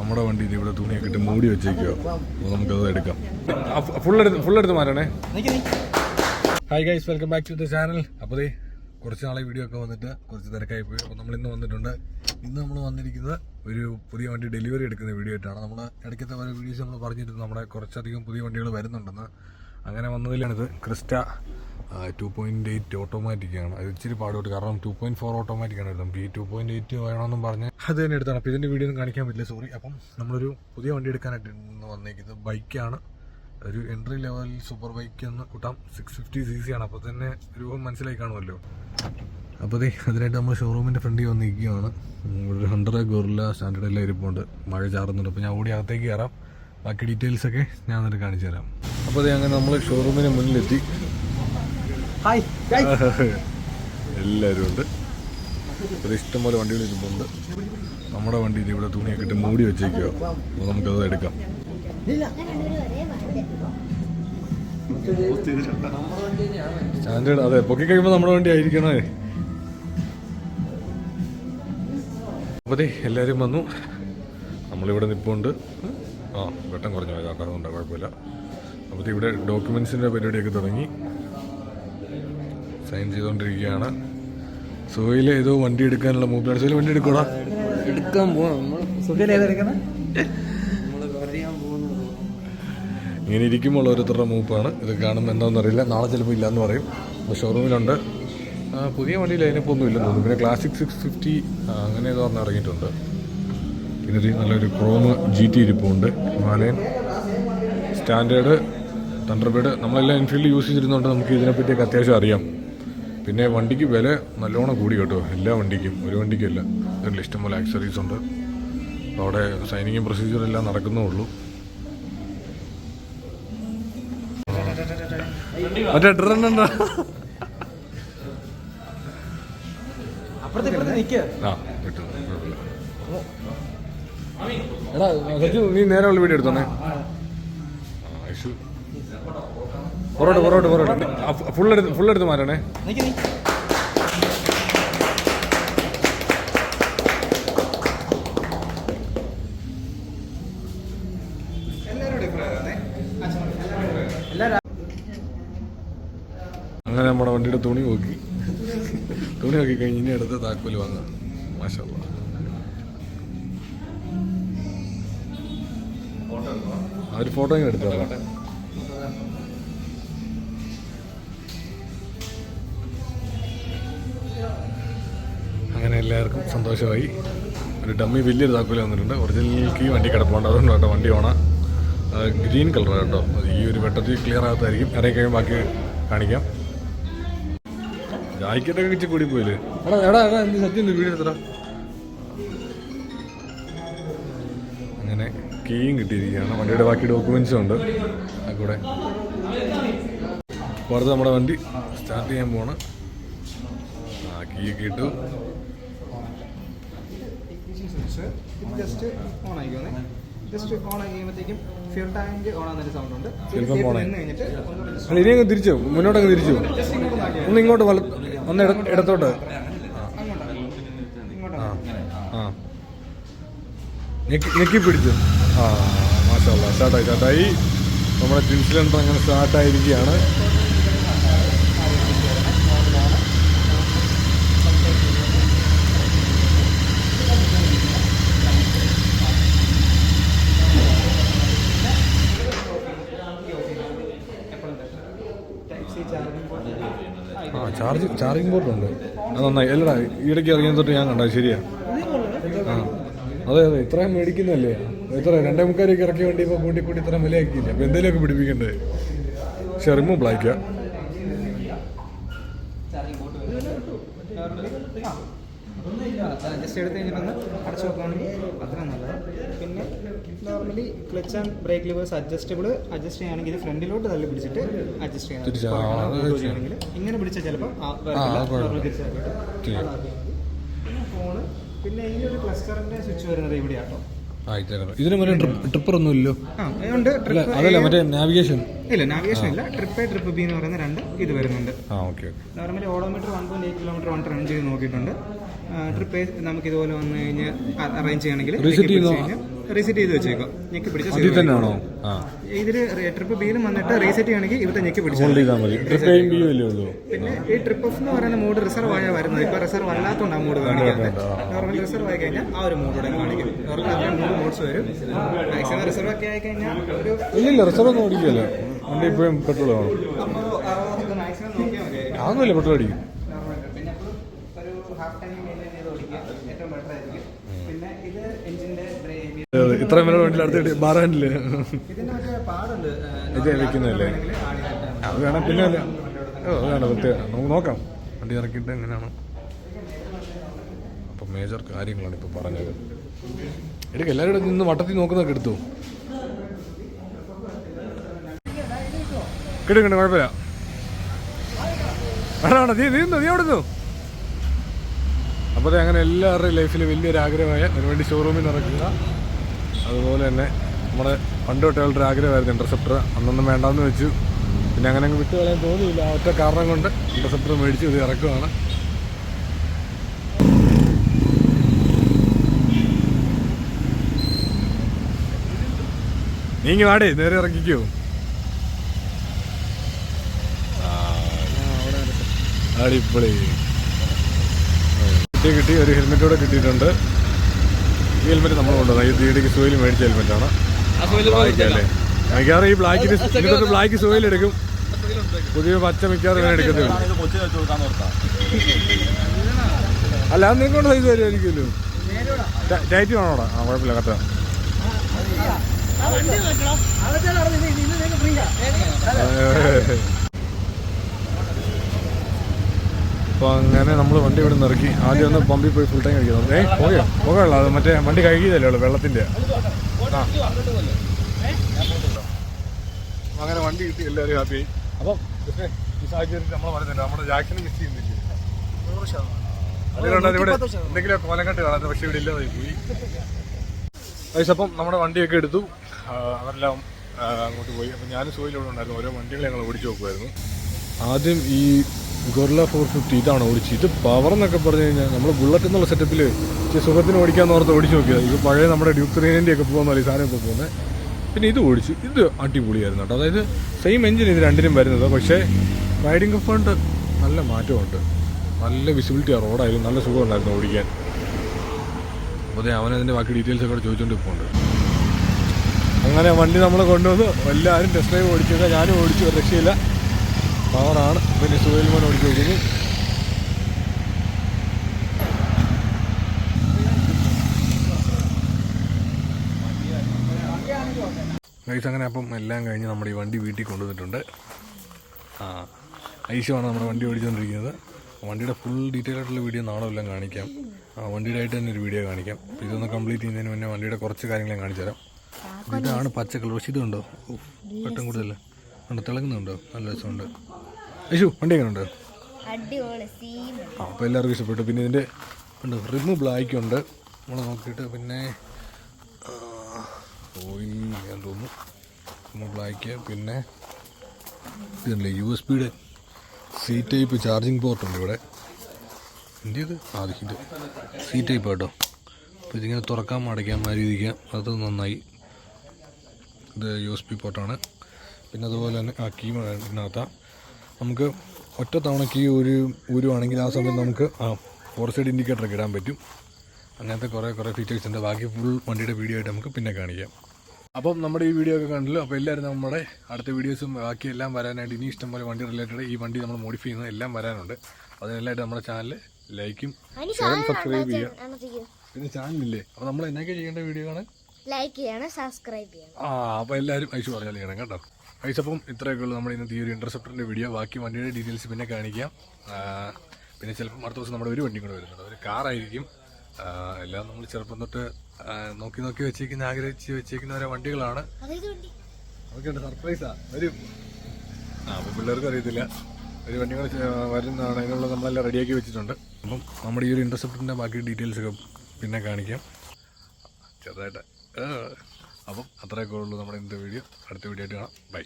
നമ്മുടെ വണ്ടി ഇവിടെ തുണിയൊക്കെ ഇട്ട് മൂടി വെച്ചേക്കുക അപ്പോൾ നമുക്കത് എടുക്കാം. ഫുൾ എടുത്ത് ഫുൾ എടുത്ത് മാറ്റണേ. Hi guys welcome back to the channel അപ്പോൾ ദേ കുറച്ച് നാളെ വീഡിയോ ഒക്കെ വന്നിട്ട് കുറച്ച് തിരക്കായി പോയി. അപ്പോൾ നമ്മൾ ഇന്ന് വന്നിട്ടുണ്ട് ഇന്ന് നമ്മൾ വന്നിരിക്കുന്നത് ഒരു പുതിയ വണ്ടി ഡെലിവറി എടുക്കുന്ന വീഡിയോ ആയിട്ടാണ്. നമ്മൾ ഇടയ്ക്കത്തെ പല വീഡിയോസ് നമ്മൾ പറഞ്ഞിട്ടുണ്ട് നമ്മുടെ കുറച്ചധികം പുതിയ വണ്ടികൾ വരുന്നുണ്ടെന്ന്. അങ്ങനെ വന്നതിലാണിത്. Crysta two point eight automatic ആണ്. അത് ഇച്ചിരി പാടുപെട്ട്. കാരണം ടു പോയിന്റ് ഫോർ ഓട്ടോമാറ്റിക് ആണ് എടുത്തത് നമുക്ക് ഈ ടു പോയിന്റ് എയ്റ്റ് വേണമെന്നും പറഞ്ഞ് അത് തന്നെ എടുത്താണ്. അപ്പോൾ ഇതിന്റെ വീഡിയോ ഒന്നും കാണിക്കാൻ പറ്റില്ല. സോറി അപ്പം നമ്മളൊരു പുതിയ വണ്ടി എടുക്കാനായിട്ട് വന്നേക്കുന്നത് ബൈക്കാണ് ഒരു എൻട്രി ലെവൽ സൂപ്പർ ബൈക്ക് എന്ന് കൂട്ടാം. സിക്സ് ഫിഫ്റ്റി സി സി ആണ്. അപ്പോൾ തന്നെ രൂപം മനസ്സിലായി കാണുമല്ലോ. അപ്പോൾ ദേ അതിനായിട്ട് നമ്മൾ ഷോറൂമിന്റെ ഫ്രണ്ടിൽ വന്നിരിക്കുകയാണ്. ഒരു ഹൺഡ്രഡ് ഗോറില്ല സ്റ്റാൻഡേർഡ് എല്ലാം ഇരിപ്പുണ്ട്. മഴ ചാറുന്നുണ്ട്. അപ്പോൾ ഞാൻ ഓടി അകത്തേക്ക് കയറാം. ബാക്കി ഡീറ്റെയിൽസൊക്കെ ഞാൻ എന്നിട്ട് കാണിച്ചു തരാം. അപ്പോൾ ദേ അങ്ങനെ നമ്മൾ ഷോറൂമിന് മുന്നിലെത്തി. ഹായ് എല്ലാവരും ഉണ്ട്. ഒരു ഇഷ്ടംപോലെ വണ്ടികൾ ഇരിപ്പുണ്ട്. നമ്മുടെ വണ്ടിയിൽ ഇവിടെ തുണിയൊക്കെ ഇട്ട് മൂടി വെച്ചേക്കുക അപ്പോൾ നമുക്കത് എടുക്കാം. സ്റ്റാൻഡേർഡ് അതെ പൊക്കി കഴിയുമ്പോൾ നമ്മുടെ വണ്ടി ആയിരിക്കണേ. എല്ലാരും എല്ലാവരും വന്നു. നമ്മളിവിടെ നിൽപ്പുണ്ട് ആ വെട്ടം കുറഞ്ഞു പോയത് കേട്ടോ അതുകൊണ്ട് കുഴപ്പമില്ല. അപ്പോൾ ഇവിടെ ഡോക്യുമെന്റ്സിന്റെ പരിപാടിയൊക്കെ തുടങ്ങി. സൈൻ ചെയ്തുകൊണ്ടിരിക്കുകയാണ് സുഹയിൽ ഏതോ വണ്ടി എടുക്കാനുള്ള മൂപ്പിലാണ് സുഹയിൽ വണ്ടി എടുക്കൂടാ. എടുക്കാൻ ഇങ്ങനെ ഇരിക്കുമ്പോൾ ഓരോരുത്തരുടെ മൂപ്പാണ്. ഇത് കാണുമ്പോൾ എന്താണെന്ന് അറിയില്ല നാളെ ചിലപ്പോൾ ഇല്ലയെന്ന് പറയും. അപ്പോൾ ഷോറൂമിലുണ്ട്. പുതിയ വണ്ടിയിൽ അതിനിപ്പോൾ ഒന്നും ഇല്ലെന്ന് തോന്നുന്നു. പിന്നെ ക്ലാസിക് സിക്സ് ഫിഫ്റ്റി അങ്ങനെ ഏതോ പറഞ്ഞ് ഇറങ്ങിയിട്ടുണ്ട്. പിന്നെ ഒരു നല്ലൊരു ക്രോമ് ജി ടി ഇരിപ്പുണ്ട്. ഹിമാലയൻ. സ്റ്റാൻഡേർഡ് തണ്ടർബേഡ് നമ്മളെല്ലാം എൻഫീൽഡ് യൂസ് ചെയ്തിരുന്നതുകൊണ്ട് നമുക്ക് ഇതിനെപ്പറ്റിയൊക്കെ അത്യാവശ്യം അറിയാം. പിന്നെ വണ്ടിക്ക് വില നല്ലോണം കൂടി കേട്ടോ. എല്ലാ വണ്ടിക്കും. ഒരു വണ്ടിക്കല്ല ഇതിൽ ഇഷ്ടംപോലെ ആക്സറീസ് ഉണ്ട്. അവിടെ സൈനിങ് പ്രൊസീജിയർ എല്ലാം നടക്കുന്നേ ഉള്ളൂ. മറ്റേ ഡ്രണ്ണ ആ കിട്ടും. എടാ നീ നേരെ വീഡിയോ എടുത്തോണേ. പുറോട്ട് പൊറോട്ട് പൊറോട്ട് മാറ്റണേ. നിൽക്കി നീ എല്ലാവരും അങ്ങനെ നമ്മുടെ വണ്ടിയുടെ തുണി നോക്കി. തുണി നോക്കി കഴിഞ്ഞ് ഇനി അടുത്ത് താക്കോൽ വാങ്ങാം. ആ ഒരു ഫോട്ടോ എടുത്തോട്ടെ എടുത്തോളാം എല്ലാവർക്കും സന്തോഷമായി. ഒരു ഡമ്മി വലിയൊരു താക്കോൽ വന്നിട്ടുണ്ട് ഒറിജിനൽ കീ വണ്ടി കിടപ്പുണ്ട്. അതുകൊണ്ട് കേട്ടോ വണ്ടി ഓണ. ഗ്രീൻ കളർ കേട്ടോ. ഈ ഒരു വെട്ടത്തിൽ ക്ലിയർ ആകത്തായിരിക്കും ഇറങ്ങി കഴിയുമ്പോൾ ബാക്കി കാണിക്കാം. ജാക്കറ്റൊക്കെ വെച്ച് കൂടി പോയില്ലേ? എടാ എടാ സത്യം വീഡിയോ അങ്ങനെ കീയും കിട്ടിയിരിക്കുകയാണ്. വണ്ടിയുടെ ബാക്കി ഡോക്യുമെന്റ്സും ഉണ്ട്. കൂടെ. പുറത്ത് നമ്മുടെ വണ്ടി സ്റ്റാർട്ട് ചെയ്യാൻ പോണ് കീ ഒക്കെ ഇട്ടു സ്വിച്ച് ഇത് ജസ്റ്റ് ഓൺ ആയിക്കോണേ. ജസ്റ്റ് ഓൺ ആയി കഴിയുമ്പോഴത്തേക്കും ഫ്യൂർ ടാങ്ക് ഓൺ ആകുന്നൊരു സൗണ്ട് ഉണ്ട് നിന്ന് കഴിഞ്ഞിട്ട് ഇനി അങ്ങ് തിരിച്ചു? മുന്നോട്ടങ്ങ് തിരിച്ചു? ഒന്ന് ഇങ്ങോട്ട് വല ഒന്ന് ഇടത്തോട്ട്. ഞെക്കി പിടിച്ചു? ആ മാഷാ സ്റ്റാർട്ടായി സ്റ്റാർട്ടായി. നമ്മുടെ ട്വിൻ സിലിണ്ടർ അങ്ങനെ സ്റ്റാർട്ടായിരിക്കുകയാണ് ടൈപ്പ് സി ചാർജിംഗ് പോർട്ട് ആ ചാർജ് ചാർജിങ് പോർട്ട് ഉണ്ട് അത് നന്നായി. അല്ലടാ ഈടയ്ക്ക് ഇറങ്ങിയത് തൊട്ട് ഞാൻ കണ്ടത് ശരിയാ. ആ. അതെ അതെ ഇത്രയും മേടിക്കുന്നല്ലേ എത്ര രണ്ടേ മുക്കാലേക്ക് ഇറക്കിയ വണ്ടി ഇപ്പോൾ കൂട്ടി കൂട്ടി ഇത്ര വിലയാക്കിയില്ല? അപ്പോൾ എന്തെങ്കിലുമൊക്കെ പിടിപ്പിക്കണ്ടേ? പക്ഷെ റിമൂവ് ചാർജിംഗ് പോർട്ട് വരുന്നത് ആ ജസ്റ്റ് എടുത്ത് കഴിഞ്ഞിട്ടൊന്ന് അടച്ചു നോക്കുകയാണെങ്കിൽ അത്ര നല്ലത്. പിന്നെ normally clutch and brake levers adjustable adjust ചെയ്യുകയാണെങ്കിൽ ഇത് ഫ്രണ്ടിലോട്ട് തള്ളി പിടിച്ചിട്ട് അഡ്ജസ്റ്റ് ചെയ്യണം. ഇങ്ങനെ പിടിച്ചാൽ ചിലപ്പോൾ പിന്നെ ഫോണ് പിന്നെ ഈ ഒരു ക്ലസ്റ്ററിന്റെ സ്വിച്ച് വരുന്നത് ഇവിടെയാട്ടോ. ഇതിന് ട്രിപ്പർ ഒന്നും ഇല്ലല്ലോ? അതല്ല മറ്റേ നാവിഗേഷൻ ഇല്ല നാവിഗേഷൻ ഇല്ല. ട്രിപ്പ് എ ട്രിപ്പ് ബി എന്ന് പറയുന്ന രണ്ട് ഇത് വരുന്നുണ്ട്. Normally odometer one point eight kilometre one run ചെയ്ത് നോക്കിയിട്ടുണ്ട്. ട്രിപ്പ് നമുക്ക് ഇതുപോലെ വന്നു കഴിഞ്ഞാൽ അറേഞ്ച് ചെയ്യണമെങ്കിൽ? റീസെറ്റ് ചെയ്ത്? വെച്ചേക്കാം. ഞെക്കി പിടിച്ചാണോ ഇതിൽ ട്രിപ്പ് ബിയിലും വന്നിട്ട് റീസെറ്റ് ചെയ്യണമെങ്കിൽ ഇവിടെ ഞെക്കി പിടിച്ചു പിന്നെ ഈ ട്രിപ്പ് ഓഫ് എന്ന് പറയുന്ന മൂഡ് റിസർവ് ആയാൽ വരുന്നത്. ഇപ്പൊ റിസർവ് അല്ലാത്തതുകൊണ്ട് ആ മൂഡ് കാണിക്കുന്നത് നോർമൽ റിസർവ് ആയി കഴിഞ്ഞാൽ ആ ഒരു മൂഡ് ഇവിടെ കാണിക്കും. നോർമൽ മൂന്ന് മൂഡ്സ് വരും. മാക്സിമം റിസർവ് ഒക്കെ ആയി കഴിഞ്ഞാൽ ഒരു ഇല്ലില്ല റിസർവ് ഒന്നും ഓടിക്കില്ല. വണ്ടി ഇപ്പോഴും പെട്രോൾ കാണും. അതൊന്നുമില്ല പെട്രോൾ അടിക്കും നോർമൽ പിന്നെ എപ്പോഴും ഒരു ഹാഫ് ടൈം മെയിന്റെയിൻ ചെയ്ത് ഓടിക്കുക ഏറ്റവും ബെറ്റർ ആയിരിക്കും പിന്നെ ഇത് എഞ്ചിന്റെ ബ്രേക്ക് ഇത്രയും വില ഇതിന്റെ മറ്റേ പാടുണ്ട് ഇത് വെക്കുന്നതല്ലേ? അത് വേണം പിന്നെ അല്ല ഓ അത് വേണം പ്രത്യേകം നമുക്ക് നോക്കാം. വണ്ടി ഇറക്കിയിട്ട് എങ്ങനെയാണ്? അപ്പം മേജർ കാര്യങ്ങളാണ് ഇപ്പം പറഞ്ഞത്. എടുക്ക എല്ലാവരും നിന്ന് വട്ടത്തിൽ നോക്കുന്നൊക്കെ എടുത്തു? കിട്ടുന്നുണ്ട് കുഴപ്പമില്ല. വേണ്ട വേണ്ട നീ നീ നീ നിന്നു? അപ്പോൾ അങ്ങനെ എല്ലാവരുടെയും ലൈഫിൽ വലിയൊരു ആഗ്രഹമായ ഒരു വണ്ടി ഷോറൂമിൽ നിന്ന് ഇറക്കുക അതുപോലെ തന്നെ നമ്മുടെ പണ്ട് തൊട്ടുകളുടെ ആഗ്രഹമായിരുന്നു ഇന്റർസെപ്റ്റർ അന്നൊന്നും വേണ്ടാന്ന് വെച്ചു. പിന്നെ അങ്ങനെ അങ്ങ് വിട്ട് കളയാൻ തോന്നിയില്ല. ഒറ്റ കാരണം കൊണ്ട് ഇന്റർസെപ്റ്റർ മേടിച്ച് ഇത് ഇറക്കുവാണ്. നീങ്ങി വാടേ നേരെ ഇറക്കിക്കോ അടിപൊളി. കിട്ടി ഒരു ഹെൽമെറ്റോടെ കൂടെ കിട്ടിയിട്ടുണ്ട്. ഹെൽമെറ്റ് നമ്മൾ കൊണ്ടുവന്നത് ഈ ത്രീ സോയിൽ മേടിച്ച ഹെൽമെറ്റാണ് ബ്ലാക്കല്ലേ മിക്കവാറും ഈ ബ്ലാക്കിന് ഇതിനകത്ത് ബ്ലാക്ക് സോയിൽ എടുക്കും പുതിയ പച്ച മിക്കവാറും ഇങ്ങനെ എടുക്കത്തേ അല്ല അത് നിങ്ങളുടെ സൈസ് വരുമായിരിക്കുമല്ലോ ടൈറ്റ് വേണോടാ ആ കുഴപ്പമില്ല കറക്റ്റാ അപ്പോൾ അങ്ങനെ നമ്മൾ വണ്ടി ഇവിടെ നിന്ന് ഇറക്കി. ആദ്യം ഒന്ന് പമ്പിൽ പോയി ഫുൾ ടൈം കഴിക്കുന്നത് ഏ പോയോ പോകാനുള്ള. അത് മറ്റേ വണ്ടി കഴുകിയതല്ലേ ഉള്ളൂ വെള്ളത്തിന്റെ ആ. അങ്ങനെ വണ്ടി കിട്ടി എല്ലാവരും ഹാപ്പി അപ്പം ഈ സാഹചര്യത്തിൽ നമ്മൾ പറയുന്നില്ല നമ്മുടെ ജാക്കിന് മിസ് ചെയ്യുന്നില്ല ഇവിടെ എന്തെങ്കിലും കോലങ്കട്ട് കാണാത്ത പക്ഷെ ഇവിടെ ഇല്ലാതെ പോയി. പൈസ അപ്പം നമ്മുടെ വണ്ടിയൊക്കെ എടുത്തു. അവരെല്ലാം അങ്ങോട്ട് പോയി. അപ്പം ഞാനും സോയിലൂടെ ഉണ്ടായിരുന്നു. ഓരോ വണ്ടികൾ ഞങ്ങൾ ഓടിച്ചു നോക്കുമായിരുന്നു ആദ്യം ഈ ഗൊറില്ല ഫോർ ഫിഫ്റ്റി ഇതാണ് ഓടിച്ച് ഇത് പവർ എന്നൊക്കെ പറഞ്ഞു കഴിഞ്ഞാൽ നമ്മൾ ബുള്ളറ്റ് എന്നുള്ള സെറ്റപ്പിൽ സുഖത്തിന് ഓടിക്കാമെന്ന് ഓർത്ത് ഓടിച്ച് നോക്കിയത്. ഇത് പഴയ നമ്മുടെ ഡ്യൂക്ക് ത്രീനിന്റെ ഒക്കെ പോകുന്ന ഈ സാധനം ഇപ്പോൾ പോകുന്നത് പിന്നെ ഇത് ഓടിച്ചു. ഇത് അടിപൊളിയായിരുന്നു കേട്ടോ. അതായത് സെയിം എഞ്ചിൻ ഇത് രണ്ടിനും വരുന്നത്. പക്ഷേ റൈഡിങ് കംഫർട്ട് നല്ല മാറ്റമുണ്ട്. നല്ല വിസിബിലിറ്റി ആ റോഡായാലും നല്ല സുഖമുണ്ടായിരുന്നു ഓടിക്കാൻ. അപ്പോൾ ദേ അവനതിന്റെ ബാക്കി ഡീറ്റെയിൽസ് ഒക്കെ ചോദിച്ചുകൊണ്ട് അങ്ങനെ വണ്ടി നമ്മൾ കൊണ്ടുവന്ന് എല്ലാവരും ടെസ്റ്റ് ഡ്രൈവ് ഓടിച്ചത് ഞാനും ഓടിച്ചു. രക്ഷയില്ല. പവറാണ്. പിന്നെ സുഹേൽമോൻ ഓടിച്ചു നോക്കുന്നു ഗൈസ് അങ്ങനെ അപ്പം എല്ലാം കഴിഞ്ഞ് നമ്മുടെ ഈ വണ്ടി വീട്ടിൽ കൊണ്ടുവന്നിട്ടുണ്ട്. ആ ഐശുവാണ് നമ്മുടെ വണ്ടി ഓടിച്ചുകൊണ്ടിരിക്കുന്നത് വണ്ടിയുടെ ഫുൾ ഡീറ്റെയിൽ ആയിട്ടുള്ള വീഡിയോ നാളെ എല്ലാം കാണിക്കാം. ആ വണ്ടിയുടെ ആയിട്ട് തന്നെ ഒരു വീഡിയോ കാണിക്കാം. ഇതൊന്ന് കംപ്ലീറ്റ് ചെയ്യുന്നതിന് മുന്നേ വണ്ടിയുടെ കുറച്ച് കാര്യങ്ങൾ കാണിച്ചു തരാം ഇതാണ് പച്ച കളർ. പക്ഷേ ഇതുണ്ടോ? പെട്ടെന്ന് കൂടുതലല്ലേ? ഉണ്ട് തിളങ്ങുന്നുണ്ടോ. നല്ല രസമുണ്ട്. ഐശു വണ്ടി എങ്ങനെയുണ്ട് ആ അപ്പോൾ എല്ലാവർക്കും ഇഷ്ടപ്പെട്ടു. പിന്നെ ഇതിന്റെ ഉണ്ട് റിമ് ബ്ലാക്ക് ഉണ്ട്. നമ്മൾ നോക്കിയിട്ട് പിന്നെ ഓയിൽ ഞാൻ തോന്നുന്നു. റിമ് ബ്ലാക്ക് പിന്നെ ഇതല്ലേ യു എസ് പിയുടെ സി ടൈപ്പ് ചാർജിങ് പോർട്ടുണ്ട് ഇവിടെ. എന്റെ ഇത്. ആ സി ടൈപ്പ് കേട്ടോ അപ്പോൾ ഇതിങ്ങനെ തുറക്കാൻ അടയ്ക്കാൻ മാതിരിക്കാം അത് നന്നായി. ഇത് യു എസ് പി പോർട്ടാണ് പിന്നെ അതുപോലെ തന്നെ ആ കീ ഇതിനകത്താ. നമുക്ക് ഒറ്റ തവണ കീ ഒരു ഊരുവാണെങ്കിൽ ആ സമയത്ത് നമുക്ക് ആ ഫോർ സൈഡ് ഇൻഡിക്കേറ്ററൊക്കെ ഇടാൻ പറ്റും. അങ്ങനത്തെ കുറേ കുറേ ഫീച്ചേഴ്സ് ഉണ്ട്. ബാക്കി ഫുൾ വണ്ടിയുടെ വീഡിയോ ആയിട്ട് നമുക്ക് പിന്നെ കാണിക്കാം. അപ്പം നമ്മുടെ ഈ വീഡിയോ ഒക്കെ കണ്ടല്ലോ. അപ്പോൾ എല്ലാവരും നമ്മുടെ അടുത്ത വീഡിയോസും ബാക്കി എല്ലാം വരാനായിട്ട് ഇനി ഇഷ്ടംപോലെ വണ്ടി റിലേറ്റഡ് ഈ വണ്ടി നമ്മൾ മോഡിഫൈ ചെയ്യുന്നത് എല്ലാം വരാനുണ്ട്. അതിനെല്ലാമായിട്ട് നമ്മുടെ ചാനൽ ലൈക്കും ഷെയറും സബ്സ്ക്രൈബ് ചെയ്യുക. പിന്നെ ചാനലില്ലേ അപ്പോൾ നമ്മൾ എന്നൊക്കെ ചെയ്യേണ്ട വീഡിയോ ആണ്? ലൈക്ക് ചെയ്യണം സബ്സ്ക്രൈബ് ചെയ്യണം. ആ അപ്പോൾ എല്ലാവരും ഐശു പറഞ്ഞാൽ ചെയ്യണം കേട്ടോ. ഐശപ്പം അപ്പം ഇത്രയൊക്കെ ഉള്ളൂ. നമ്മുടെ ഇന്നത്തെ ഈ ഒരു ഇന്റർസെപ്റ്ററിന്റെ വീഡിയോ ബാക്കി വണ്ടിയുടെ ഡീറ്റെയിൽസ് പിന്നെ കാണിക്കാം. പിന്നെ ചിലപ്പോൾ അടുത്ത ദിവസം നമ്മുടെ ഒരു വണ്ടി കൂടെ വരുന്നുണ്ട്. ഒരു കാറായിരിക്കും എല്ലാം നമ്മൾ ചെറുപ്പം തൊട്ട് നോക്കി നോക്കി വെച്ചേക്കുന്ന ആഗ്രഹിച്ച് വെച്ചേക്കുന്ന ഓരോ വണ്ടികളാണ്. നമുക്കുണ്ട് സർപ്രൈസാ വരും. ആ അപ്പോൾ പിള്ളേർക്ക് അറിയത്തില്ല. ഒരു വണ്ടി കൂടെ വരുന്നതാണ്. അതിനുള്ള നമ്മളെല്ലാം റെഡിയാക്കി വെച്ചിട്ടുണ്ട്. അപ്പം നമ്മുടെ ഈ ഒരു ഇന്റർസെപ്റ്ററിന്റെ ബാക്കി ഡീറ്റെയിൽസ് ഒക്കെ പിന്നെ കാണിക്കാം. ചെറുതായിട്ട്. ആ, അപ്പം അത്രയൊക്കെ ഉള്ളൂ നമ്മുടെ ഇന്നത്തെ വീഡിയോ. അടുത്ത വീഡിയോ ആയിട്ട് കാണാം. ബൈ.